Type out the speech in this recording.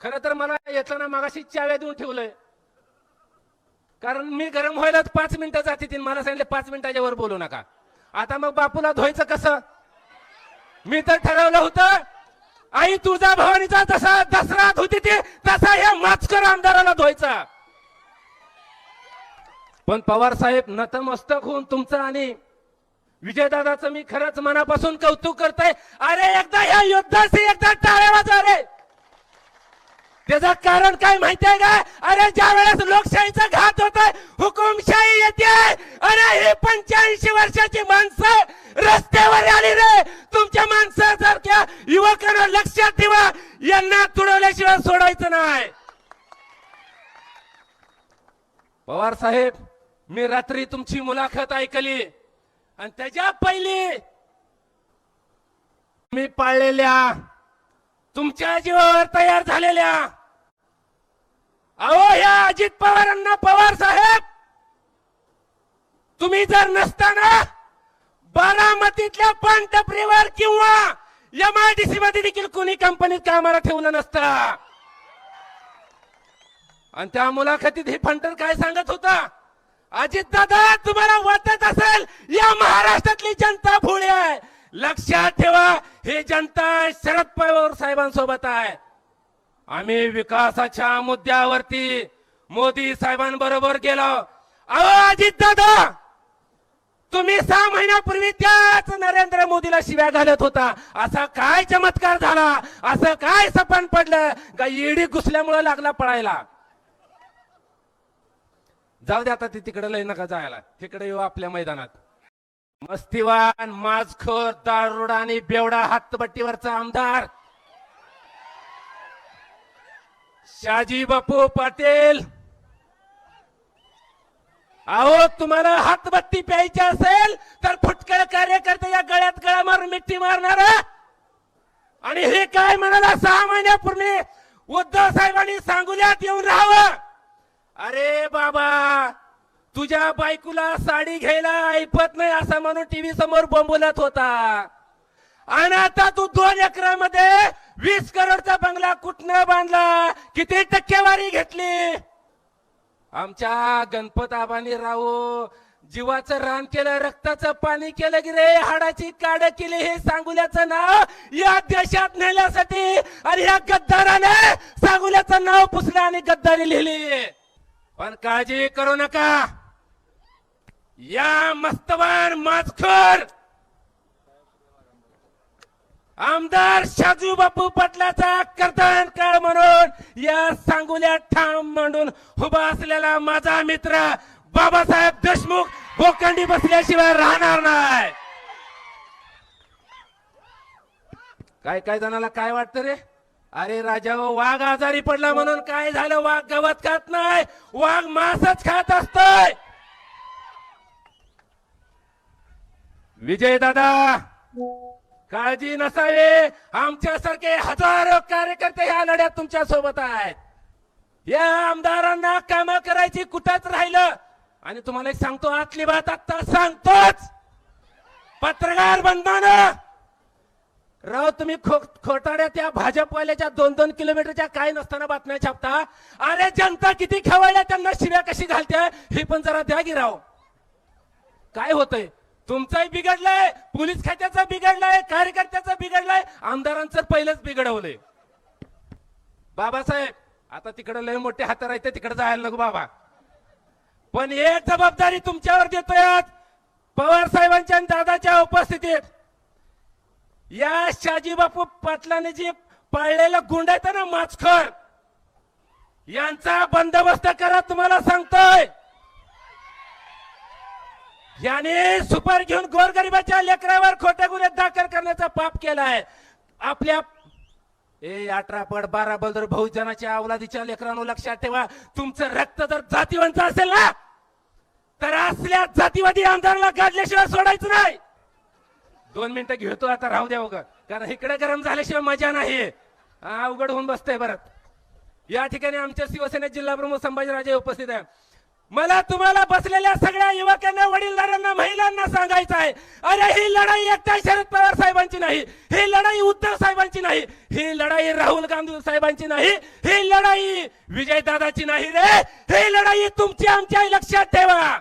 खर तर मला येताना मागाशी चाव्या देऊन ठेवलंय. कारण मी गरम व्हायलाच पाच मिनिटं जाते तीन मला सांगितले पाच मिनिटाच्या वर बोलू नका. आता मग बापूला धुवायचं कसं? मी तर ठरवलं होतं आई तुझा भवानीचा जसा दसरा धुती ते तसा या माचकर आमदाराला धुवायचा. पण पवार साहेब नतमस्तक होऊन तुमचं आणि विजयदादाचं मी खरंच मनापासून कौतुक करतोय. अरे एकदा या युद्धाशी एकदा टाळ्या वाजा रे. त्याचं कारण काय माहितीये का? अरे ज्या वेळेस लोकशाहीचा घात होत हुकुमशाही येते. अरे ही पंच्याऐंशी वर्षाची माणसं रस्त्यावर आली रे. तुमच्या माणसासारख्या युवकांना लक्षात ठेवा यांना तुडवल्याशिवाय सोडायचं नाही. पवार साहेब मी रात्री तुमची मुलाखत ऐकली. आणि त्याच्या पहिली मी पाळलेल्या तुमच्या जीवावर तयार झालेल्या अहो या अजित पवारांना पवार साहेब! तुम्ही जर नसताना बारामतीतल्या पानटपरीवर किंवा एमआयडीसी मध्ये देखील कोणी कंपनीत कामाला ठेवलं नसतं. आणि त्या मुलाखतीत हे फंटर काय सांगत होता? अजित दादा तुम्हाला वाटत असेल या महाराष्ट्रातली जनता भोळी आहे. लक्षात ठेवा हे जनता शरद पवार साहेबांसोबत आहे. आम्ही विकासाच्या मुद्द्यावरती मोदी साहेबांबरोबर गेलो. अहो अजित दादा तुम्ही सहा महिन्यापूर्वी त्याच नरेंद्र मोदीला शिव्या घालत होता. असा काय चमत्कार झाला? असं काय सपन पडलं? का ईडी घुसल्यामुळे लागला पळायला? जाऊ दे आता ते तिकडे लय नका जायला. तिकडे येऊ आपल्या मैदानात. मस्तीवान माजखोर दारुडा आणि बेवडा हातबट्टीवरचा आमदार शाजी बापू पाटील. अहो तुम्हाला हातबत्ती प्यायची असेल तर फुटकळ कार्यकर्ते या गळ्यात गळा मारून मिठी मारणार आणि हे काय म्हणाला सहा महिन्यापूर्वी? उद्धव साहेबांनी सांगुल्यात येऊन राहावं. अरे बाबा तुझ्या बायकोला साडी घ्यायला ऐपत नाही असं म्हणून टीव्ही समोर बोंबुलत होता. आणि आता तू दोन एकरामध्ये वीस करोडचा बंगला कुठनं बांधला? किती टक्केवारी घेतली? आमच्या गणपत आबानी राहो जीवाचं रान केलं रक्ताचं पाणी केलं की रे हाडाची काड केली हे सांगुल्याचं नाव या देशात नेण्यासाठी आणि या गद्दाराने सांगुल्याचं नाव पुसलं आणि गद्दारी लिहिली. पण काळजी करू नका. या मस्तवान माजखोर आमदार शाजू बापू पाटलाचा कर्तन काळ म्हणून या सांगुल्या ठाम मांडून उभा असलेला माझा मित्र बाबासाहेब देशमुख बोकंडी बसल्याशिवाय राहणार नाही. काय काय जणाला काय वाटतं रे? अरे राजा वाघ आजारी पडला म्हणून काय झालं? वाघ गवत खात नाही वाघ मासच खात असतोय. विजय दादा. काळजी नसावी. आमच्यासारखे हजारो कार्यकर्ते ह्या लढ्यात तुमच्यासोबत आहेत. या आमदारांना काम करायची कुठंच राहिलं. आणि तुम्हाला एक सांगतो आतली बात आता सांगतोच. पत्रकार बंधनं राव तुम्ही खो खोटाड्या त्या भाजपवाल्याच्या दोन दोन किलोमीटरच्या काय नसताना बातम्या छापता. अरे जनता किती खवळल्या त्यांना शिव्या कशी घालते हे पण जरा द्या की राव. काय होतंय? तुमचाही बिघडलाय पोलीस खात्याचं बिघडलाय कार्यकर्त्याचं बिघडलाय. आमदारांचं पहिलंच बिघडवलंय. बाबासाहेब आता तिकडे लय मोठे हात राहते तिकडे जायला नको बाबा. पण एक जबाबदारी तुमच्यावर देतोय आज. पवार साहेबांच्या आणि दादाच्या उपस्थितीत. या शाजी बापू पाटलाने जे पाळलेला गुंड आहे ना माचखर यांचा बंदोबस्त करा तुम्हाला सांगतोय. याने सुपर घेऊन गोरगरिबाच्या लेकरावर खोटे गुन्हे दाखल करण्याचा पाप केला आहे आपल्या ए अठरा पट बारा बलदर बहुजनाच्या अवलादीच्या लेकरांनो लक्षात ठेवा. तुमचं रक्त जर जातीवंत असेल ना तर असल्या जातीवादी आमदाराला गाजल्याशिवाय सोडायचं नाही. दोन मिनिटं घेतो आता राहू द्या उघड कारण इकडे गरम झाल्याशिवाय मजा नाही. हा अवघड होऊन बसतंय परत या ठिकाणी आमच्या शिवसेना जिल्हा प्रमुख संभाजीराजे उपस्थित आहे मला तुम्हाला बसलेल्या सगळ्या युवकांना वडीलधारांना महिलांना सांगायचं आहे. अरे ही लढाई एकट्या शरद पवार साहेबांची नाही. ही लढाई उद्धव साहेबांची नाही. ही लढाई राहुल गांधी साहेबांची नाही. ही लढाई विजयदादाची नाही रे. ही लढाई तुमची आमच्या लक्षात ठेवा.